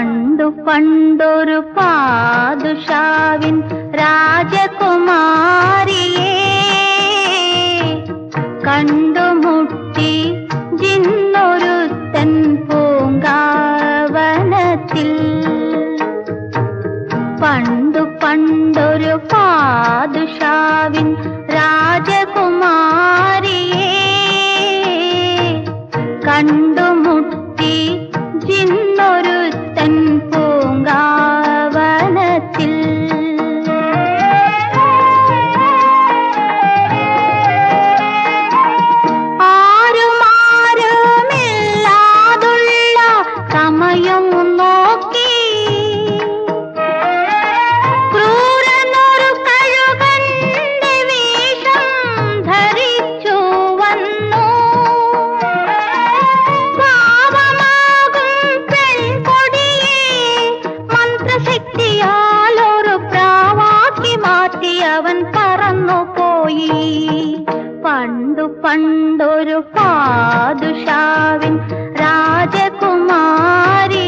പണ്ടു പണ്ടൊരു പാദുഷാവിൻ രാജകുമാരിയെ. കണ്ടുമുട്ടി ജിന്നൊരുത്തൻ പൂങ്കാവനത്തിൽ. പണ്ടു പണ്ടൊരു പാദുഷാവിൻ രാജകുമാരിയെ. കണ്ടു പോയി. പണ്ടു പണ്ടൊരു പാദുഷാവിൻ രാജകുമാരി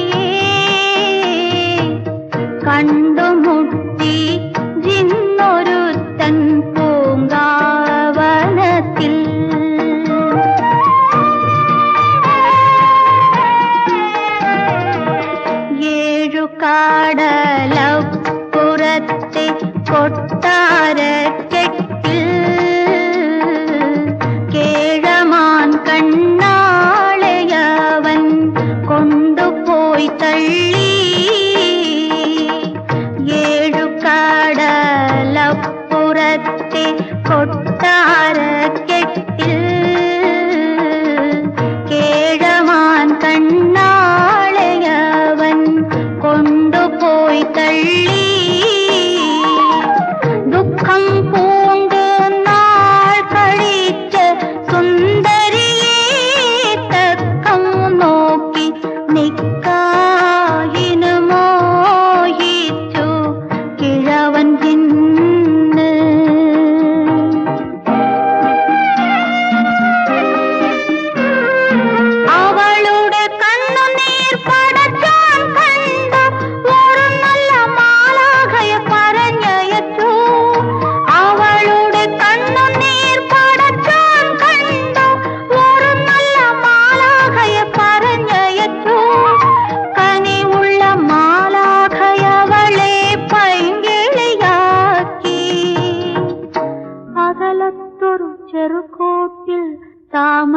കണ്ടുമുട്ടി ജിന്നൊരുത്തൻ പൂങ്കാവനത്തിൽ. ഏഴു കടലപ്പുറത്തെ കൊട്ടാരത്തെ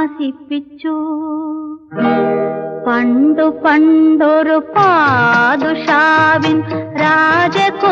വസിപ്പിച്ചു പണ്ടു പണ്ടൊരു പാദുഷാവിൻ രാജകു